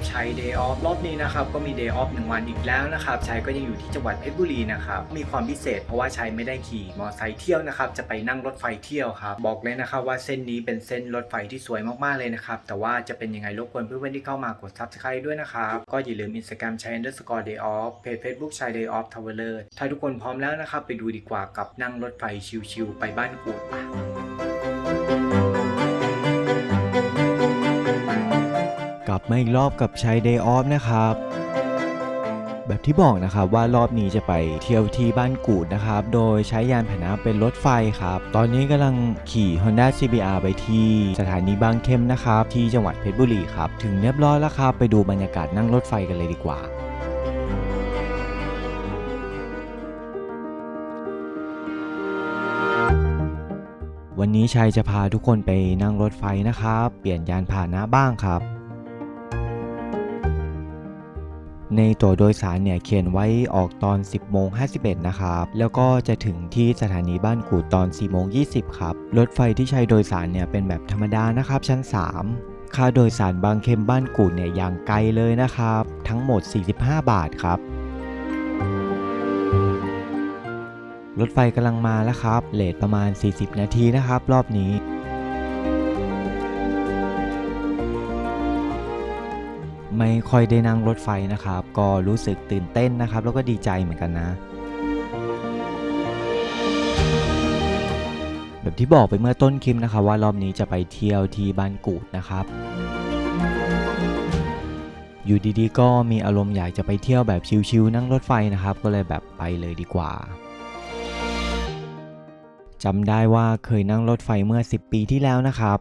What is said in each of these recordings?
กับชัย Day Off รอบนี้นะครับก็มี Day Off หนึ่งวันอีกแล้วนะครับชัยก็ยังอยู่ที่จังหวัดเพชรบุรีนะครับมีความพิเศษเพราะว่าชัยไม่ได้ขี่มอไซค์เที่ยวนะครับจะไปนั่งรถไฟเที่ยวครับบอกเลยนะครับว่าเส้นนี้เป็นเส้นรถไฟที่สวยมากๆเลยนะครับแต่ว่าจะเป็นยังไงรบกวนเพื่อนๆที่เข้ามากด Subscribe ด้วยนะครับก็อย่าลืม Instagram ชัย underscore day off เพจ Facebook ชัย day off traveler ถ้าทุกคนพร้อมแล้วนะครับไปดูดีกว่ากับนั่งรถไฟชิวๆไปบ้านกูด อีกรอบกับชัย Day Off นะครับแบบที่บอกนะครับว่ารอบนี้จะไปเที่ยวที่บ้านกูดนะครับ โดยใช้ยานพาหนะเป็นรถไฟครับ ตอนนี้กำลังขี่ Honda CBR ไปที่สถานีบางเข้มนะครับ ที่จังหวัดเพชรบุรีครับ ถึงเรียบร้อยแล้วครับ ไปดูบรรยากาศนั่งรถไฟกันเลยดีกว่าวันนี้ชัยจะพาทุกคนไปนั่งรถไฟนะครับ เปลี่ยนยานพาหนะบ้างครับ ในตั๋วโดยสารเนี่ยเขียนไว้ออกตอน 10โมง51 นะครับ แล้วก็จะถึงที่สถานีบ้านกูดตอน4โมง20 ครับ รถไฟที่ใช้โดยสารเนี่ยเป็นแบบธรรมดานะครับ ชั้น 3ค่าโดยสารบางเข็มบ้านกูดเนี่ยอย่างไกลเลยนะครับ ทั้งหมด 45 บาทครับ รถไฟกำลังมาแล้วครับเลทประมาณ 40 นาทีนะครับ รอบนี้ ไม่ค่อยได้นั่งรถไฟนะครับ ก็รู้สึกตื่นเต้นนะครับ แล้วก็ดีใจเหมือนกันนะ แบบที่บอกไปเมื่อต้นคลิปนะครับ ว่ารอบนี้จะไปเที่ยวที่บ้านกูดนะครับ อยู่ดีๆ ก็มีอารมณ์อยากจะไปเที่ยวแบบชิลๆนั่งรถไฟนะครับ ก็เลยแบบไปเลยดีกว่าจำได้ว่าเคยนั่งรถไฟเมื่อ 10 ปีที่แล้วนะครับ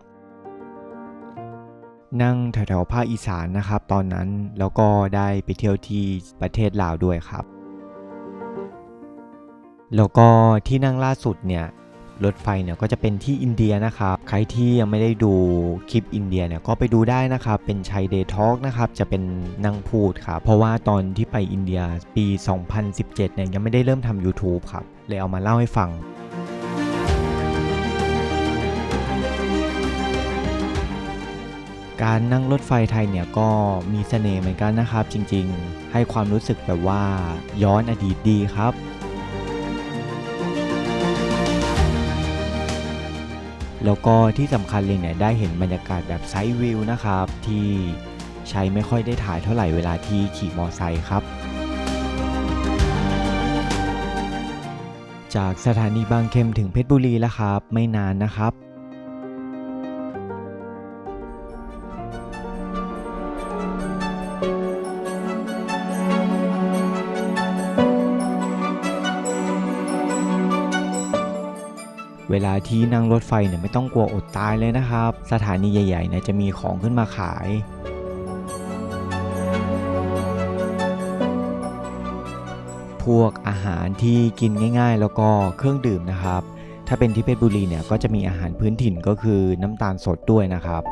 นั่งแถวๆภาคอีสานนะครับ ตอนนั้นแล้วก็ได้ไปเที่ยวที่ประเทศลาวด้วยครับ แล้วก็ที่นั่งล่าสุดเนี่ยรถไฟเนี่ยก็จะเป็นที่อินเดียนะครับ ใครที่ยังไม่ได้ดูคลิปอินเดียเนี่ยก็ไปดูได้นะครับ เป็นชัยเดย์ทอล์กนะครับ จะเป็นนั่งพูดครับ เพราะว่าตอนที่ไปอินเดียปี 2017 เนี่ยยังไม่ได้เริ่มทำ YouTube ครับ เลยเอามาเล่าให้ฟัง การนั่งรถไฟไทยเนี่ยก็มีเสน่ห์เหมือนกันนะครับ จริงๆ ให้ความรู้สึกแบบว่าย้อนอดีตดีครับ แล้วก็ที่สำคัญเลยเนี่ยได้เห็นบรรยากาศแบบไซด์วิวนะครับ ที่ใช้ไม่ค่อยได้ถ่ายเท่าไหร่เวลาที่ขี่มอไซค์ครับ จากสถานีบางเข็มถึงเพชรบุรีแล้วครับ ไม่นานนะครับ เวลาที่นั่งรถไฟเนี่ยไม่ต้องกลัวอดตายเลยนะครับ สถานีใหญ่ๆเนี่ยจะมีของขึ้นมาขายพวกอาหารที่กินง่าย ๆ แล้วก็เครื่องดื่มนะครับ ถ้าเป็นที่เพชรบุรีเนี่ยก็จะมีอาหารพื้นถิ่นก็คือน้ำตาลสดด้วยนะครับ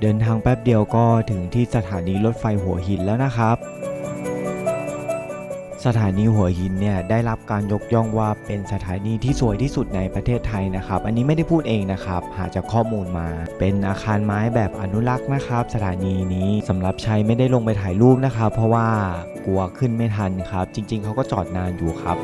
เดินทางแป๊บเดียวก็ถึงที่สถานีรถไฟหัวหินแล้วนะครับ สถานีหัวหินเนี่ยได้รับการยกย่องว่าเป็นสถานีที่สวยที่สุดในประเทศไทยนะครับ อันนี้ไม่ได้พูดเองนะครับ หาจากข้อมูลมา เป็นอาคารไม้แบบอนุรักษ์นะครับ สถานีนี้สำหรับใชัยไม่ได้ลงไปถ่ายรูปนะครับ เพราะว่ากลัวขึ้นไม่ทันครับ จริง ๆเขาก็จอดนานอยู่ครับ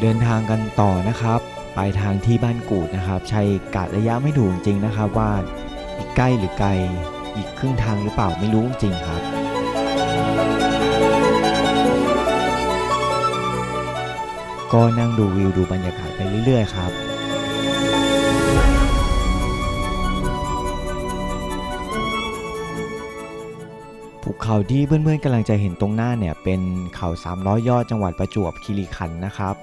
เดินทางกันต่อนะครับปลายทางที่บ้านกูดนะครับชัยกะระยะไม่ถูกจริงนะครับ ว่าอีกใกล้หรือไกลอีกครึ่งทางหรือเปล่าไม่รู้จริงครับ ก็นั่งดูวิวดูบรรยากาศไปเรื่อย ๆ ครับภูเขาที่เพื่อนๆกำลังจะเห็นตรงหน้าเนี่ยเป็นเขา 300 ยอดจังหวัดประจวบคีรีขันธ์นะครับ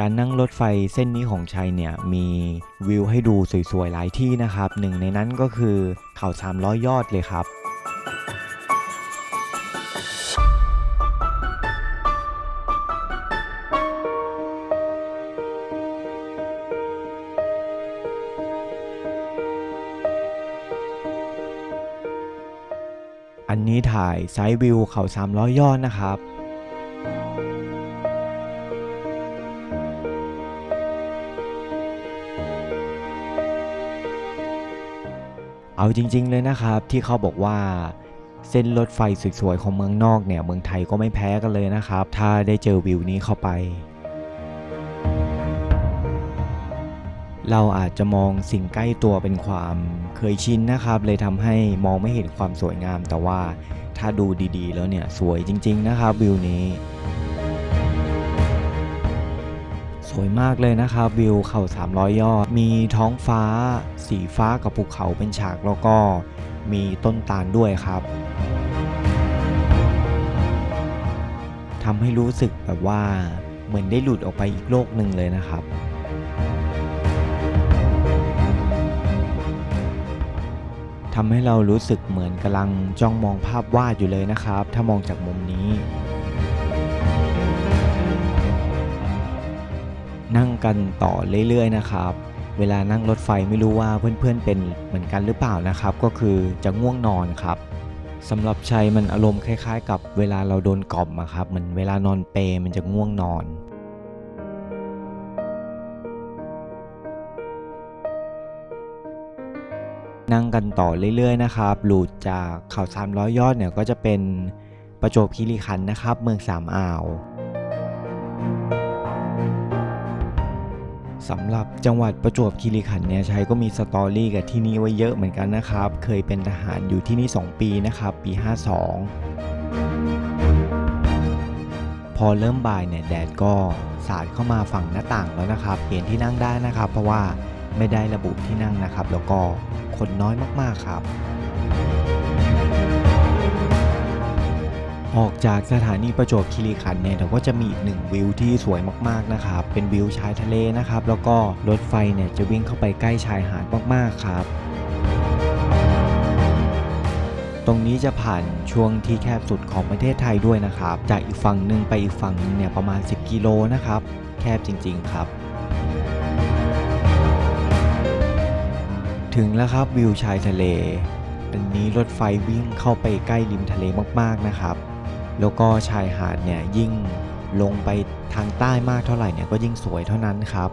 การนั่งรถไฟเส้นนี้ของชัยเนี่ยมีวิวให้ดูสวยๆหลายที่นะครับหนึ่งในนั้นก็คือเขาสามร้อยยอดเลยครับอันนี้ถ่ายไซด์วิวเขา300ยอดนะครับ เอาจริง ๆ เลยนะครับที่เขาบอกว่าเส้นรถไฟสวยๆของเมืองนอกเนี่ยเมืองไทยก็ไม่แพ้กันเลยนะครับ ถ้าได้เจอวิวนี้เข้าไป เราอาจจะมองสิ่งใกล้ตัวเป็นความเคยชินนะครับ เลยทำให้มองไม่เห็นความสวยงาม แต่ว่าถ้าดูดีๆ แล้วเนี่ยสวยจริง ๆ นะครับวิวนี้ วยมากเลยนะครับวิวเขา300 ยอด มีท้องฟ้า สีฟ้ากับภูเขาเป็นฉากแล้วก็มีต้นตาลด้วยครับทำให้รู้สึกแบบว่าเหมือนได้หลุดออกไปอีกโลกหนึ่งเลยนะครับ ทำให้เรารู้สึกเหมือนกำลังจ้องมองภาพวาดอยู่เลยนะครับ ถ้ามองจากมุมนี้ นั่งกันต่อเรื่อยๆนะครับ เวลานั่งรถไฟไม่รู้ว่าเพื่อนๆเป็นเหมือนกันหรือเปล่านะครับ ก็คือจะง่วงนอนครับสำหรับชัยมันอารมณ์คล้ายๆ กับเวลาเราโดนกล่อมอะครับเหมือนเวลานอนเปรมันจะง่วงนอนนั่งกันต่อเรื่อยๆนะครับ หลุดจากเขา300ยอดเนี่ยก็จะเป็นประจวบคีรีขันธ์นะครับ เมืองสามอ่าว สำหรับจังหวัดประจวบคีรีขันธ์เนี่ยชัยก็มีสตอรี่กับที่นี่ไว้เยอะเหมือนกันนะครับ เคยเป็นทหารอยู่ที่นี่ 2 ปีนะครับ ปี 52 พอเริ่มบ่ายเนี่ยแดดก็สาดเข้ามาฝั่งหน้าต่างแล้วนะครับ เปลี่ยนที่นั่งได้นะครับ เพราะว่าไม่ได้ระบุที่นั่งนะครับ แล้วก็คนน้อยมากๆครับ ออกจากสถานีประจวบคีรีขันธ์เนี่ยเราก็จะมีอีกหนึ่งวิวที่สวยมากๆนะครับ เป็นวิวชายทะเลนะครับ แล้วก็รถไฟเนี่ยจะวิ่งเข้าไปใกล้ชายหาดมากๆครับตรงนี้จะผ่านช่วงที่แคบสุดของประเทศไทยด้วยนะครับ จากอีกฝั่งหนึ่งไปอีกฝั่งหนึงเนี่ยประมาณ 10 กิโลนะครับ แคบจริง ๆ ครับ ถึงแล้วครับวิวชายทะเล อันนี้รถไฟวิ่งเข้าไปใกล้ริมทะเลมากๆนะครับ แล้วก็ชายหาดเนี่ยยิ่งลงไปทางใต้มากเท่าไหร่เนี่ยก็ยิ่งสวยเท่านั้นครับ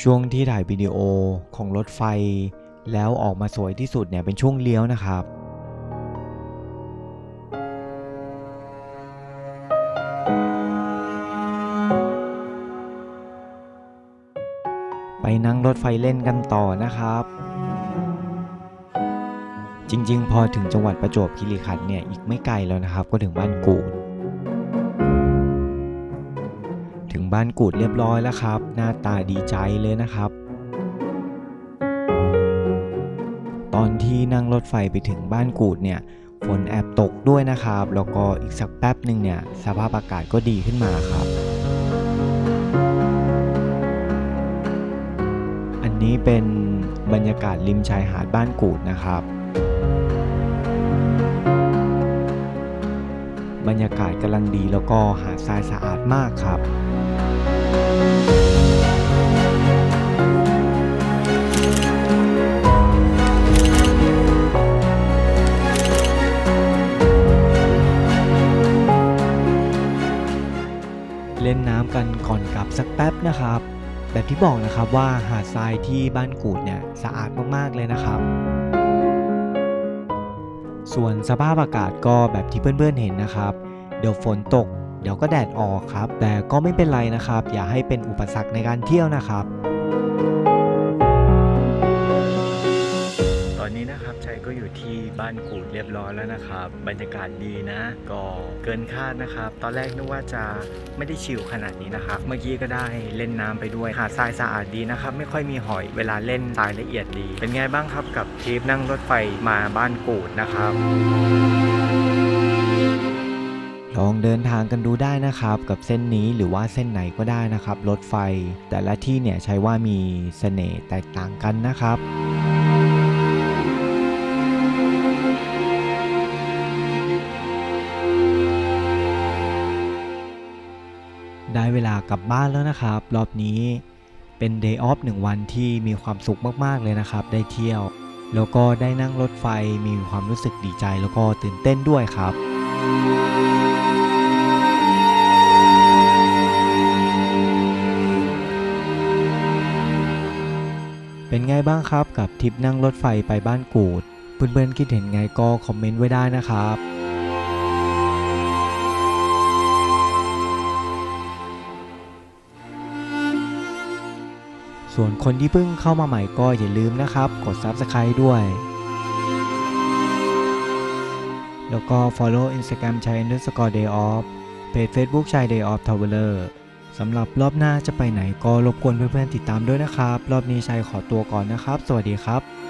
ช่วงที่ถ่ายวิดีโอของรถไฟ แล้วออกมาสวยที่สุดเนี่ยเป็นช่วงเลี้ยวนะครับไปนั่งรถไฟเล่นกันต่อนะครับ จริง ๆ พอถึงจังหวัดประจวบคีรีขันธ์เนี่ยอีกไม่ไกลแล้วนะครับ ก็ถึงบ้านกูด ถึงบ้านกูดเรียบร้อยแล้วครับ หน้าตาดีใจเลยนะครับ ตอนที่นั่งรถไฟไปถึงบ้านกูดเนี่ยฝนแอบตกด้วยนะครับ แล้วก็อีกสักแป๊บหนึ่งเนี่ยสภาพอากาศก็ดีขึ้นมาครับอันนี้เป็นบรรยากาศริมชายหาดบ้านกูดนะครับ บรรยากาศกำลังดีแล้วก็หาดทรายสะอาดมากครับเล่นน้ำกันก่อนกลับสักแป๊บนะครับ แบบที่บอกนะครับว่าหาดทรายที่บ้านกูดเนี่ยสะอาดมากๆเลยนะครับ ส่วนสภาพอากาศก็แบบที่เพื่อนๆเห็นนะครับ เดี๋ยวฝนตก เดี๋ยวก็แดดออกครับ แต่ก็ไม่เป็นไรนะครับ อย่าให้เป็นอุปสรรคในการเที่ยวนะครับ นะครับชัยก็อยู่ที่บ้านกูดเรียบร้อยแล้วนะครับ บรรยากาศดีนะ ก็เกินคาดนะครับ ตอนแรกนึกว่าจะไม่ได้ชิลขนาดนี้นะครับ เมื่อกี้ก็ได้เล่นน้ำไปด้วย หาดทรายสะอาดดีนะครับ ไม่ค่อยมีหอย เวลาเล่นทรายละเอียดดี เป็นไงบ้างครับกับทริปนั่งรถไฟมาบ้านกูดนะครับลองเดินทางกันดูได้นะครับ กับเส้นนี้หรือว่าเส้นไหนก็ได้นะครับ รถไฟ แต่ละที่เนี่ยใช้ว่ามีเสน่ห์แตกต่างกันนะครับ กลับบ้านแล้วนะครับ รอบนี้เป็น Day off หนึ่งวันที่มีความสุขมากๆเลยนะครับ ได้เที่ยว แล้วก็ได้นั่งรถไฟมีความรู้สึกดีใจแล้วก็ตื่นเต้นด้วยครับ เป็นไงบ้างครับกับทริปนั่งรถไฟไปบ้านกูด เพื่อนๆคิดเห็นไงก็คอมเมนต์ไว้ได้นะครับ ส่วนคนที่เพิ่งเข้ามาใหม่ก็อย่าลืมนะครับ กด Subscribe ด้วย แล้วก็ follow Instagram ชัย underscore day off เพจ Facebook ชัย day off traveler สำหรับรอบหน้าจะไปไหนก็รบกวนเพื่อนๆติดตามด้วยนะครับ รอบนี้ชัยขอตัวก่อนนะครับ สวัสดีครับ